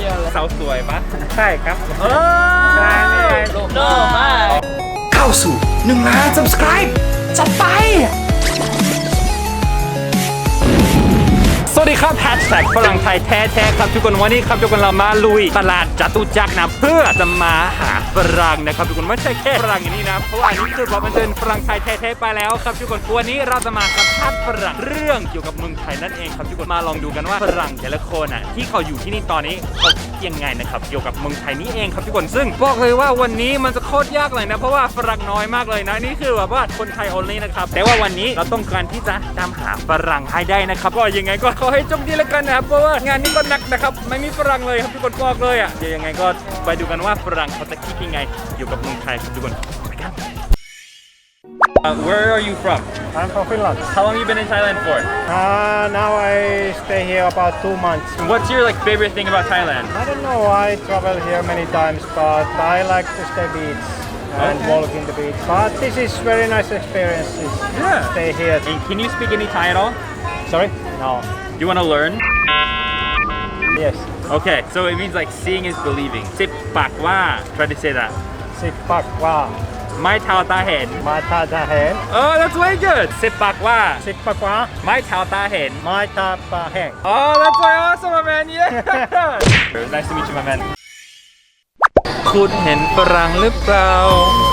here. Like, สาวสวยปะใช่ครับเออ no, man. เข้าสู่1ล้าน subscribe จัดไป ดีครับแฮชแท็กฝรั่งไทยแท้ๆครับทุกคนวันนี้ครับทุกคนเรามาลุยตลาดจตุจักรนะเพื่อจะมาหาฝรั่งนะครับทุกคนไม่ใช่แค่ฝรั่งอย่างนี้นะเพราะว่าอันนี้คือบอมันเป็นฝรั่งไทยแท้ๆไปแล้วครับทุกคนวันนี้เราจะมาสัมภาษณ์ฝรั่งเรื่องเกี่ยวกับเมืองไทยนั่นเองครับทุกคนมาลองดูกันว่าฝรั่งแต่ละคนอะที่เขาอยู่ที่นี่ตอนนี้เขา ยังไงนะครับเกี่ยวกับเมืองไทยนี้เองครับทุกคนซึ่งบอกเลยว่าวันนี้มันจะโคตรยากเลยนะ เพราะว่าฝรั่งน้อยมากเลยนะนี่คือแบบว่าคนไทย only นะครับแต่ว่าวันนี้เราต้องการที่จะตามหาฝรั่งให้ได้นะครับก็ยังไงก็ขอให้โชคดีแล้วกันนะครับเพราะว่างานนี้ก็หนักนะครับไม่มีฝรั่งเลยครับทุกคนบอกเลยอะเดี๋ยวยังไงก็ไปดูกันว่าฝรั่งเขาจะคิดยังไงเกี่ยวกับเมืองไทยครับทุกคนไปกัน Uh, where are you from? I'm from Finland. How long have you been in Thailand for? Uh, now I stay here about two months. What's your like favorite thing about Thailand? I don't know, I travel here many times, but I like to stay beach and Okay. walk in the beach. But this is very nice experience. Yeah. Stay here. And can you speak any Thai at all? Sorry? No. Do you want to learn? Yes. Okay, so it means like seeing is believing. Sip pak wa. Try to say that. Sit back wa. ไม่เท่าตาเห็น Mata dahen. Oh, that's way good. Sip pak wa. Sit back wa. ไม่เท่าตาเห็น Mata dahen. Oh, that's way awesome, my man. Yeah. nice to meet you, my man. คุณเห็นฝรั่งหรือเปล่า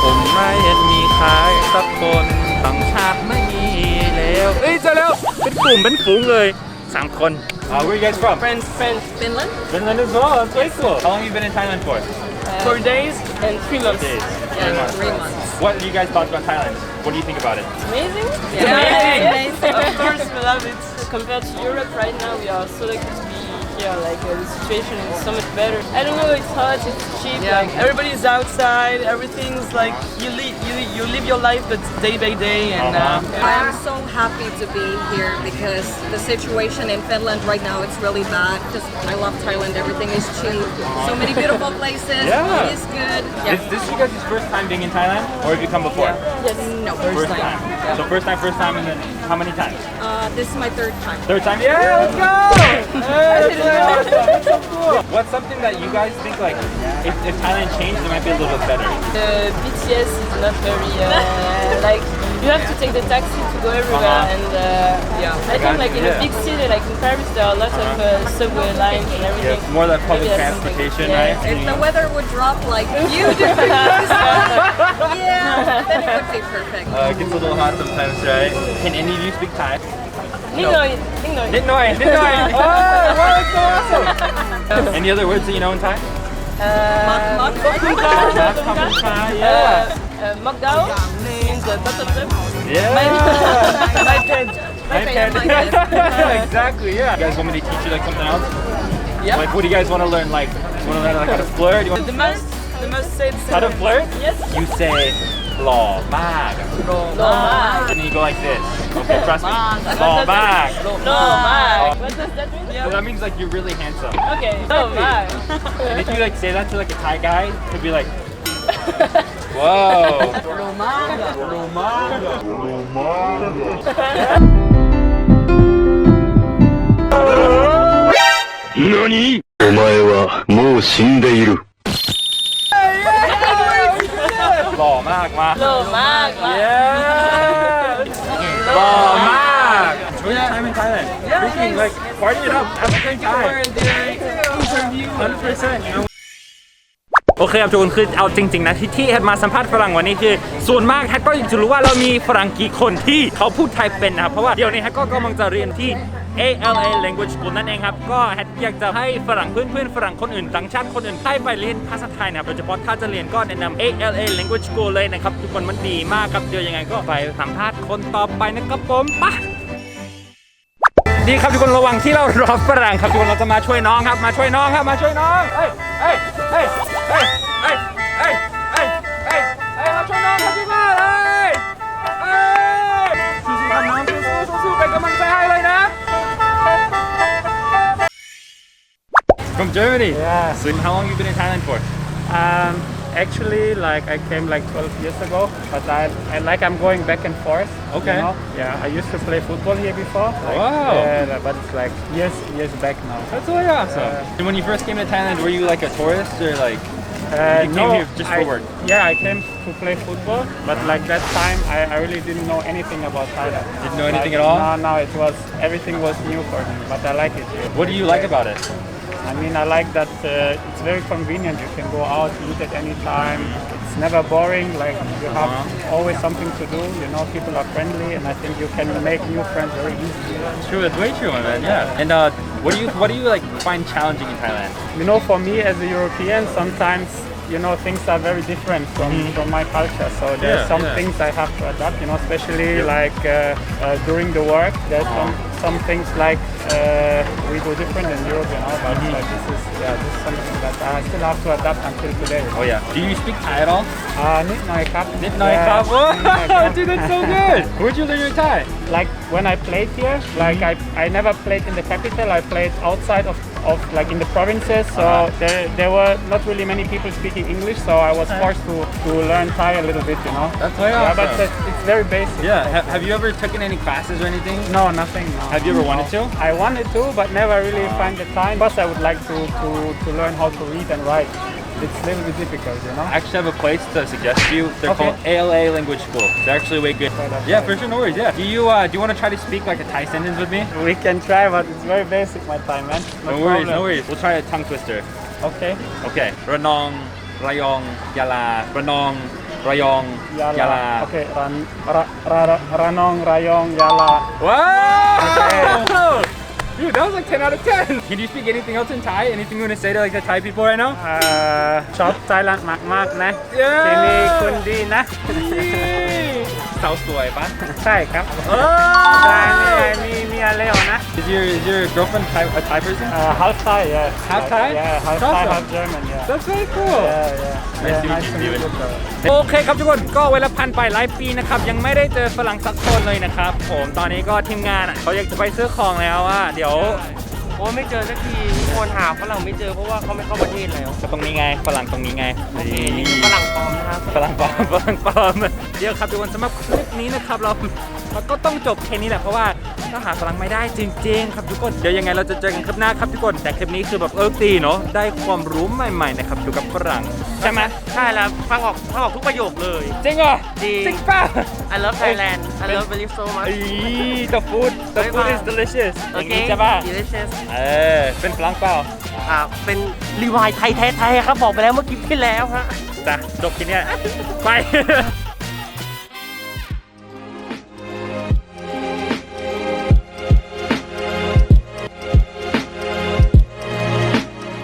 ผมไม่เห็นมีใครสักคนต่างชาติไม่มีแล้ว เอ้ยเจอแล้ว เป็นกลุ่มเป็นฝูงเลย สามคน Uh, where are you guys from? Friends, friends, Finland. Finland as well. That's way cool. How long have you been in Thailand for? Four days and three months. Days. Yeah, three months. What do you guys thought about Thailand? What do you think about it? Amazing. amazing. Yeah, of course, we love it. Compared to Europe right now, we are so lucky to be here. Like uh, the situation is so much better. I don't know. It's hot. It's cheap. Like everybody's outside. Everything's like you live you, you live your life, but day by day. And uh, I'm so happy to be here because the situation in Finland right now it's really bad. Just I love Thailand. Everything is cheap. So many beautiful places. Yeah. Food is good. Is this you guys' first time being in Thailand, or have you come before? yes, No, First time. So first time, first time, and then how many times? Uh, this is my third time. Third time? Yeah, let's go! Hey, that's so awesome. That's so cool. What's something that you guys think like if, if Thailand changed, it might be a little bit better? the BTS is not very uh, like you have to take the taxi to go everywhere Uh-huh. and uh, yeah I think like in Yeah. a big city like in Paris there are a lot of uh, subway lines and everything Yeah, more like public Maybe transportation, Yeah. right? If the weather would drop like few degrees, yeah, then it would be perfect. Uh, it gets a little hot sometimes, right? Can any of you speak Thai? Ninoy. Didn't know it, didn't. Oh, wow, that's so awesome. Any other words that you know in Thai? Uh, Mak- mak- Mak Kam Thai, uh, yeah. uh, Mokdao means uh, bottom. Yeah. My pet. My pet, exactly, yeah. You guys want me to teach you like something else? Yeah. Like, what do you guys want to learn? Like, want to learn like how to flirt? You want The most, the most said. how to flirt? Yes. You say, "law mag," No man. and then you go like this. Okay, trust me. Law mag. No man. What does that mean? So that means like you're really handsome. Okay. No man. And if you like say that to like a Thai guy, he'll be like, "Whoa." Romanga. 何お前はもう死んでいる。 หล่อมากมา No man. Yeah. หล่อมาก Enjoy your time in Thailand. Freaking like party it up. Have a great time. 100%. You know? โอเคครับทุกคนคือเอาจริง ๆ นะที่ที่แฮทมาสัมภาษณ์ฝรั่งวันนี้คือ ส่วนมากแฮทก็อยากจะรู้ว่าเรามีฝรั่งกี่คนที่เขาพูดไทยเป็นนะครับเพราะว่าเดี๋ยวนี้แฮทก็กำลังจะเรียนที่ ALA Language School นั่นเองครับ ก็แฮทอยากจะให้ฝรั่งเพื่อนๆฝรั่งคนอื่นต่างชาติคนอื่นได้ไปเรียนภาษาไทยนะครับโดยเฉพาะถ้าจะเรียนก็แนะนำ ALA Language School เลยนะครับ ทุกคนมันดีมากครับเดี๋ยวยังไงก็ไปสัมภาษณ์คนต่อไปนะครับผมไปดีครับทุกคนระวังที่เรารอฝรั่งครับทุกคนเราจะมาช่วยน้องครับมาช่วยน้องครับมาช่วยน้องเฮ้ยเฮ้ยเฮ้ย From Germany Yeah. so how long you been in Thailand for Um, actually, like I came like 12 years ago, but I, I like I'm going back and forth. you Okay. know? Yeah, I used to play football here before. Like, Wow. Yeah, but it's like years years back now. That's really awesome. And when you first came to Thailand, were you like a tourist or like? Uh, You came no, here just for I- work? Yeah, I came to play football, but like that time, I, I really didn't know anything about Thailand. Didn't know anything Like, at all? No, no, it was everything was new for me, but I like it here. What do you like about it? I mean, I like that uh, it's very convenient. You can go out, eat at any time. It's never boring. Like you have Uh-huh. always something to do. You know, people are friendly, and I think you can make new friends very easily. It's true. It's way true, man. Yeah. And uh, what do you what do you like find challenging in Thailand? You know, for me as a European, sometimes you know things are very different from, from my culture. So there's. Yeah, some yeah. things I have to adapt. You know, especially like uh, uh, during the work. There's some Uh-huh some things like uh, we go different in Europe, you know. Mm-hmm. But mm -hmm. like, this is yeah, this is something that I still have to adapt until today. Oh yeah. Do you speak Thai at all? Uh, nit noi kap. Nit noi. Dude, that's so good. Where'd you learn your Thai? Like when I played here, like mm -hmm. I I never played in the capital. I played outside of of like in the provinces. So Uh-huh. there, there were not really many people speaking English. So I was forced to, to learn Thai a little bit, you know. That's way Yeah, but awesome. it's, it's very basic. Yeah. Ha- have you ever taken any classes or anything? No, nothing. No. Have you ever wanted to? I wanted to, but never really find the time. Plus, I would like to, to, to learn how to read and write. It's a little bit difficult, you know. I actually have a place to suggest to you. They're Okay. called ALA Language School. They're actually way good. Right up Yeah, there. for sure. No worries. Yeah. Do you uh, do you want to try to speak like a Thai sentence with me? We can try, but it's very basic, my Thai, man. No, worries. problem. No worries. We'll try a tongue twister. Okay. Okay. Ranong, Rayong, Yala. Ranong, Rayong, Yala. Yala. Okay. Ran, ra, ra, ra, Ranong, Rayong, Yala. Wow! Dude, that was like 10 out of 10. Can you speak anything else in Thai? Anything you want to say to like the Thai people right now? Uh, shop Thailand mak mak na. Yeah. Jamie Kundi na. สาวสวยปะใช่ครับ Oh! ใช่มีมีมีอะไรนะ Is your is your girlfriend Thai, a Thai person? เอ่อ half Thai yeah Half Thai? yeah half Awesome. Thai half German yeah That's very cool. yeah yeah Nice to yeah meet you, Steven. bro. โอเคครับทุกคนก็เวลาพันไปหลายปีนะครับยังไม่ได้เจอฝรั่งสักคนเลยนะครับ ผมตอนนี้ก็ทีมงานอะเขาอยากจะไปซื้อของแล้วอะเดี๋ยว โอ้ไม่เจอสักทีทุกคนหาฝรั่งไม่เจอเพราะว่าเขาไม่เข้าประเทศแล้วก็ตรงนี้ไงฝรั่งตรงนี้ไงนี่ฝรั่งปลอมนะครับฝรั่งปลอมฝรั่งปลอมเดี๋ยวครับทุกคนสำหรับคลิปนี้นะครับเราเราก็ต้องจบแค่นี้แหละเพราะว่าเราหาฝรั่งไม่ได้จริง ๆ ครับทุกคนเดี๋ยวยังไงเราจะเจอกันคลิปหน้าครับทุกคนแต่คลิปนี้คือแบบเออตีเนาะได้ความรู้ใหม่ๆนะครับเกี่ยวกับฝรั่งใช่ไหมใช่แล้วฟังออกฟังออกทุกประโยคเลยจริงเหรอจริงจริงป่ะ I love Thailand I love very so much อี the food the บ๊าย food บาย is delicious โออย่างเคนี้ใช่ป่ะ delicious เออเป็นฝรั่งเปล่าอ่าเป็นรีวายไทยแท้ๆครับบอกไปแล้วเมื่อคลิปที่แล้วฮะจ้ะจบทีเนี้ยไป